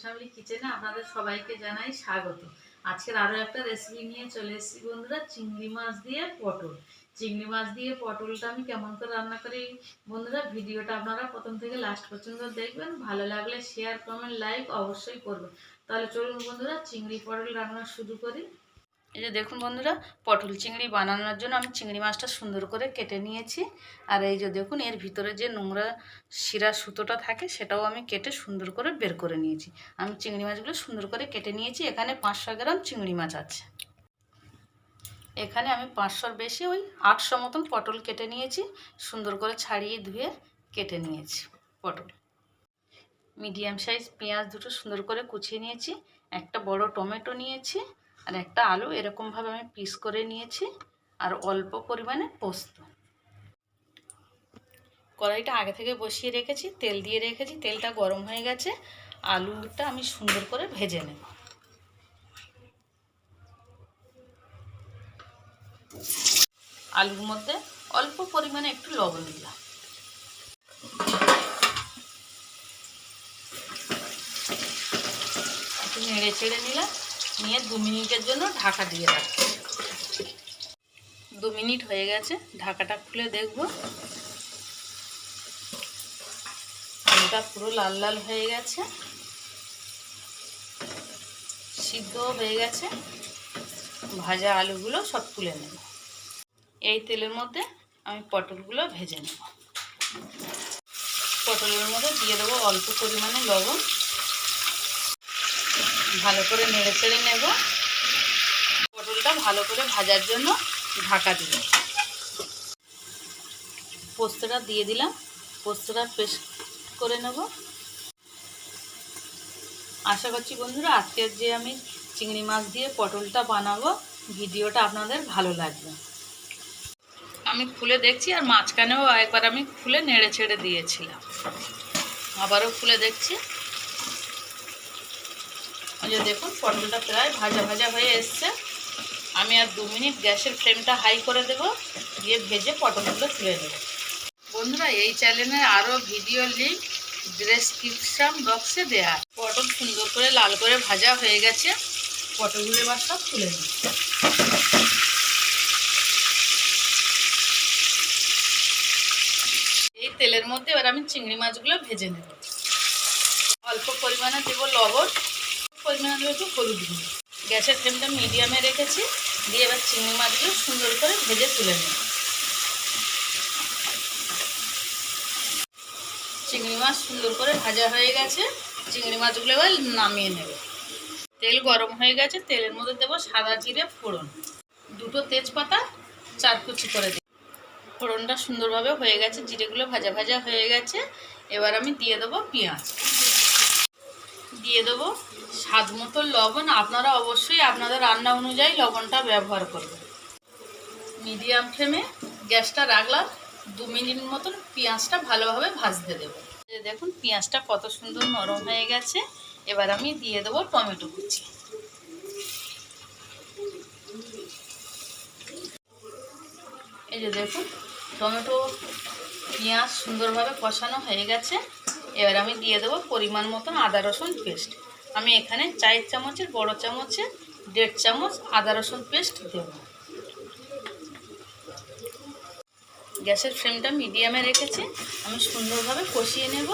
Family কিচেনে আপনাদের সবাইকে জানাই স্বাগত। আজকের আরও একটা রেসিপি নিয়ে চলে এসেছি বন্ধুরা, চিংড়ি মাছ দিয়ে পটল। চিংড়ি মাছ দিয়ে পটলটা আমি কেমন করে রান্না করি বন্ধুরা, ভিডিওটা আপনারা প্রথম থেকে লাস্ট পর্যন্ত দেখবেন। ভালো লাগলে শেয়ার কমেন্ট লাইক অবশ্যই করবেন। তাহলে চলুন বন্ধুরা, চিংড়ি পটল রান্না শুরু করি। এই যে দেখুন বন্ধুরা, পটল চিংড়ি বানানোর জন্য আমি চিংড়ি মাছটা সুন্দর করে কেটে নিয়েছি। আর এই যে দেখুন, এর ভিতরে যে নোংরা শিরা সুতোটা থাকে, সেটাও আমি কেটে সুন্দর করে বের করে নিয়েছি। আমি চিংড়ি মাছগুলো সুন্দর করে কেটে নিয়েছি, এখানে পাঁচশো গ্রাম চিংড়ি মাছ আছে। এখানে আমি পাঁচশোর বেশি ওই আটশো মতন পটল কেটে নিয়েছি, সুন্দর করে ছাড়িয়ে ধুয়ে কেটে নিয়েছি পটল। মিডিয়াম সাইজ পেঁয়াজ দুটো সুন্দর করে কুচিয়ে নিয়েছি, একটা বড় টমেটো নিয়েছি আর একটা আলু এরকমভাবে আমি পিস করে নিয়েছি আর অল্প পরিমাণে পোস্ত। কড়াইটা আগে থেকে বসিয়ে রেখেছি, তেল দিয়ে রেখেছি, তেলটা গরম হয়ে গেছে, আলুটা আমি সুন্দর করে ভেজে নেব। আলুর মধ্যে অল্প পরিমাণে একটু লবণ দিলাম। একটু নেড়ে চেড়ে নিলাম। নিয়ে দু মিনিটের জন্য ঢাকা দিয়ে রাখছি দু মিনিট হয়ে গেছে, ঢাকাটা খুলে দেখব। আলুটা পুরো লাল লাল হয়ে গেছে। সিদ্ধ হয়ে গেছে। ভাজা আলুগুলো সব তুলে নেব। এই তেলের মধ্যে আমি পটলগুলো ভেজে নেব। পটলের মধ্যে দিয়ে দেবো অল্প পরিমাণে লবণ। ভালো করে নেড়ে চেড়ে নেব। পটলটা ভালো করে ভাজার জন্য ঢাকা দিল পোস্তটা দিয়ে দিলাম। পোস্তটা পেস্ট করে নেব। আশা করছি বন্ধুরা আজকের যে আমি চিংড়ি মাছ দিয়ে পটলটা বানাবো, ভিডিওটা আপনাদের ভালো লাগবে। আমি খুলে দেখছি আর মাঝখানেও একবার আমি খুলে নেড়ে ছেড়ে দিয়েছিলাম। আবারও খুলে দেখছি। ওই যে দেখুন পটলটা প্রায় ভাজা ভাজা হয়ে এসছে। আমি আর দু মিনিট গ্যাসের ফ্লেমটা হাই করে দেব, দিয়ে ভেজে পটলগুলো তুলে নেব। বন্ধুরা, এই চ্যানেলে আরও ভিডিও লিঙ্ক ডেসক্রিপশন বক্সে দেয়া পটল সুন্দর করে লাল করে ভাজা হয়ে গেছে, পটলগুলো এবার সব তুলে নিই এই তেলের মধ্যে এবার আমি চিংড়ি মাছগুলো ভেজে নেব। অল্প পরিমাণে দেবো লবণ পরিমাণে একটু হলুদ গুঁড়ো। গ্যাসের ফ্লেমটা মিডিয়ামে রেখেছি, দিয়ে এবার চিংড়ি মাছগুলো সুন্দর করে ভেজে তুলে নেব। চিংড়ি মাছ সুন্দর করে ভাজা হয়ে গেছে। চিংড়ি মাছগুলো এবার নামিয়ে নেব। তেল গরম হয়ে গেছে, তেলের মধ্যে দেবো সাদা জিরে ফোড়ন। দুটো তেজপাতা, চার কুচি করে দিই। ফোড়নটা সুন্দরভাবে হয়ে গেছে, জিরেগুলো ভাজা ভাজা হয়ে গেছে। এবার আমি দিয়ে দেবো পেঁয়াজ। দিয়ে দেবো স্বাদ মতো লবণ, আপনারা অবশ্যই আপনাদের রান্না অনুযায়ী লবণটা ব্যবহার করবেন। মিডিয়াম ফ্লেমে গ্যাসটা রাখলাম, দু মিনিট মতন পেঁয়াজটা ভালোভাবে ভাজতে দেবো। দেখুন, পেঁয়াজটা কত সুন্দর নরম হয়ে গেছে। এবার আমি দিয়ে দেবো টমেটো কুচি। এই যে দেখুন, টমেটো, পেঁয়াজ সুন্দরভাবে কষানো হয়ে গেছে। এবার আমি দিয়ে দেবো পরিমাণ মতন আদা রসুন পেস্ট। আমি এখানে চার চামচের, বড় চামচে দেড় চামচ আদা রসুন পেস্ট দেব। গ্যাসের ফ্লেমটা মিডিয়ামে রেখেছি, আমি সুন্দরভাবে কষিয়ে নেব।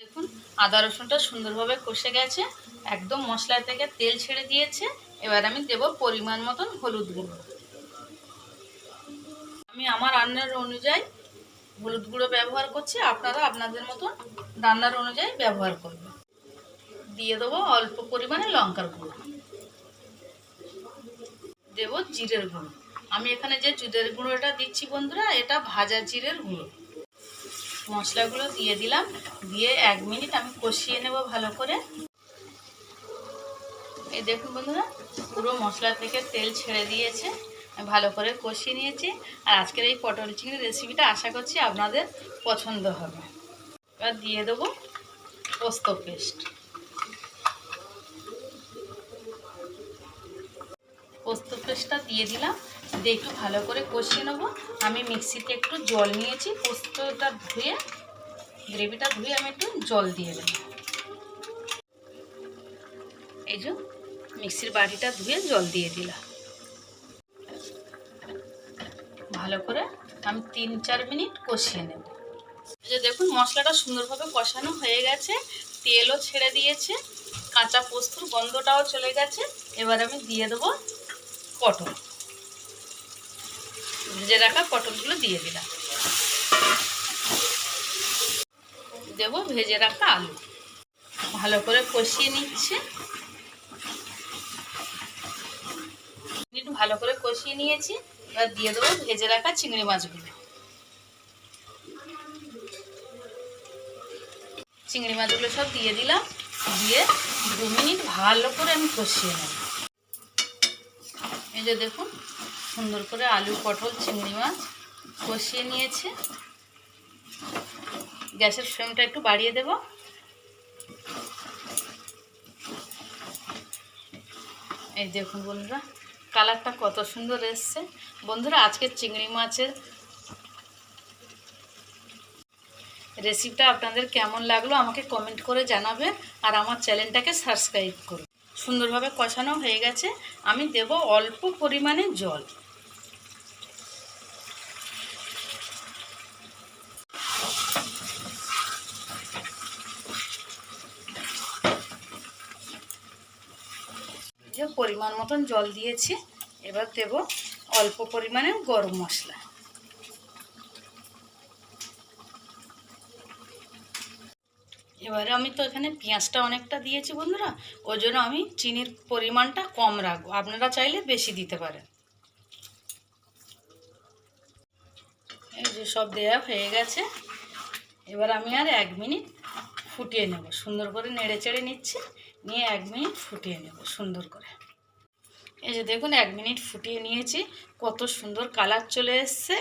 দেখুন, আদা রসুনটা সুন্দরভাবে কষে গেছে, একদম মশলা থেকে তেল ছেড়ে দিয়েছে, এবার আমি দেব পরিমাণ মতন হলুদ গুঁড়ো। আমি আমার রান্নার অনুযায়ী হলুদ গুঁড়ো ব্যবহার করছি, আপনারা আপনাদের মতন রান্নার অনুযায়ী ব্যবহার করবেন। দিয়ে দেবো অল্প পরিমাণে লঙ্কার গুঁড়ো। দেবো জিরের গুঁড়ো। আমি এখানে যে জিরের গুঁড়োটা দিচ্ছি বন্ধুরা, এটা ভাজা জিরের গুঁড়ো। মশলাগুলো দিয়ে দিলাম, দিয়ে এক মিনিট আমি কষিয়ে নেব ভালো করে। এই দেখুন বন্ধুরা, পুরো মশলা থেকে তেল ছেড়ে দিয়েছে। ভালো করে কষিয়ে নিয়েছি। আর আজকের এই পটল চিংড়ি রেসিপিটা আশা করছি আপনাদের পছন্দ হবে। এবার দিয়ে দেবো পোস্ত পেস্ট। পোস্ত পেস্টটা দিয়ে দিলাম। দিয়ে একটু ভালো করে কষিয়ে নেব। আমি মিক্সিতে একটু জল নিয়েছি। পোস্তটা ধুয়ে, গ্রেভিটা ধুয়ে আমি একটু জল দিয়ে দেবো। এই যে মিক্সির বাটিটা ধুয়ে জল দিয়ে দিলাম। ভালো করে আমি তিন, চার মিনিট কষিয়ে নেব। যে দেখুন, মশলাটা সুন্দরভাবে কষানো হয়ে গেছে, তেলও ছেড়ে দিয়েছে, কাঁচা পোস্তর গন্ধটাও চলে গেছে। এবার আমি দিয়ে দেবো পটল। ভেজে রাখা পটলগুলো দিয়ে দিলাম। দেবো ভেজে রাখা আলু। ভালো করে কষিয়ে নিচ্ছে। ভালো করে কষিয়ে নিয়েছি। এবার দিয়ে দেবো ভেজে রাখা চিংড়ি মাছগুলো। চিংড়ি মাছগুলো সব দিয়ে দিলাম, দিয়ে দু মিনিট ভালো করে আমি কষিয়ে নেব। এই যে দেখুন, সুন্দর করে আলু, পটল, চিংড়ি মাছ কষিয়ে নিয়েছে। গ্যাসের ফ্লেমটা একটু বাড়িয়ে দেব। এই দেখুন বন্ধুরা কালারটা কত সুন্দর এসছে। বন্ধুরা, আজকে চিংড়ি মাছের রেসিপিটা আপনাদের কেমন লাগল আমাকে কমেন্ট করে জানাবেন আর আমার চ্যানেলটাকে সাবস্ক্রাইব করুন। সুন্দরভাবে কষানো হয়ে গেছে। আমি দেব অল্প পরিমাণে জল যে পরিমাণ মতন জল দিয়েছি। এবার দেব অল্প পরিমাণে গরম মশলা। এবারে আমি তো এখানে পেঁয়াজটা অনেকটা দিয়েছি বন্ধুরা, ওই জন্য আমি চিনির পরিমাণটা কম রাখব। আপনারা চাইলে বেশি দিতে পারেন। এই যে সব দেওয়া হয়ে গেছে। এবার আমি আর এক মিনিট ফুটিয়ে নেব। সুন্দর করে নেড়ে চেড়ে নিচ্ছি। নিয়ে এক মিনিট ফুটিয়ে নেব সুন্দর করে। এই যে দেখুন, এক মিনিট ফুটিয়ে নিয়েছি। কত সুন্দর কালার চলে এসছে।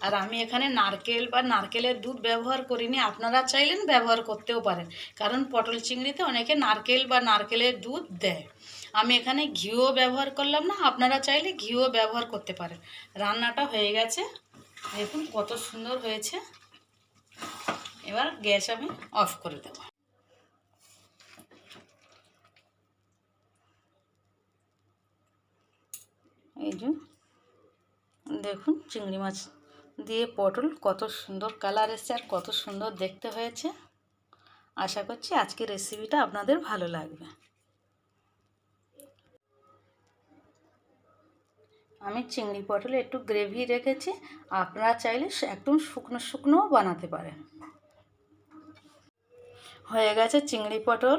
আর আমি এখানে নারকেল বা নারকেলের দুধ ব্যবহার করিনি। আপনারা চাইলেন ব্যবহার করতেও পারেন। কারণ পটল চিংড়িতে অনেকে নারকেল বা নারকেলের দুধ দেয়। আমি এখানে ঘিও ব্যবহার করলাম না। আপনারা চাইলে ঘিও ব্যবহার করতে পারেন। রান্নাটা হয়ে গেছে। দেখুন কত সুন্দর হয়েছে। এবার গ্যাস আমি অফ করে দেবো। এই যে, দেখুন চিংড়ি মাছ দিয়ে পটল কত সুন্দর কালার এসছে আর কত সুন্দর দেখতে হয়েছে। আশা করছি আজকের রেসিপিটা আপনাদের ভালো লাগবে। আমি চিংড়ি পটলে একটু গ্রেভি রেখেছি, আপনারা চাইলে একদম শুকনো শুকনোও বানাতে পারেন। হয়ে গেছে চিংড়ি পটল।